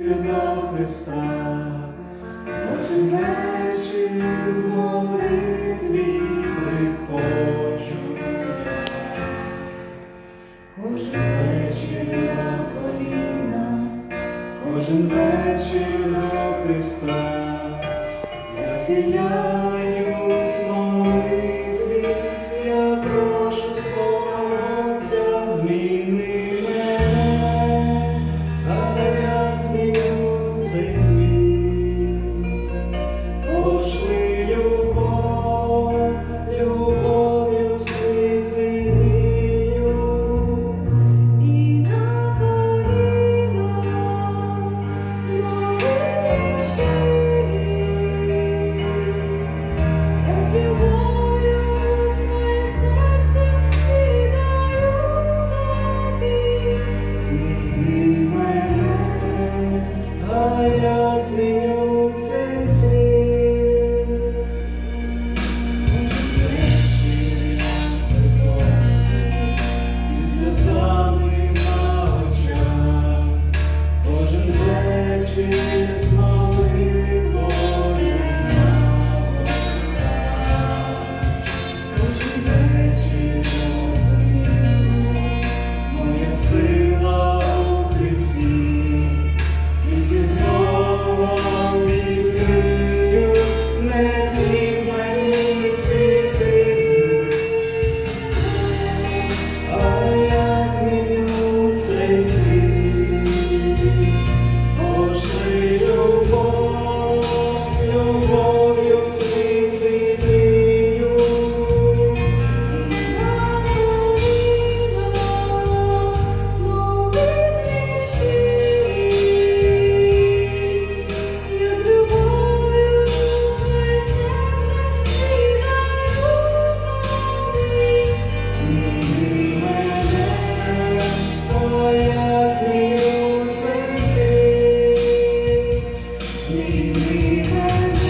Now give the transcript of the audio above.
до Христа, кожен вечір з молитві приходжу я. Кожен вечір на коліна, кожен вечір до Христа, я сіяю ജീവനേ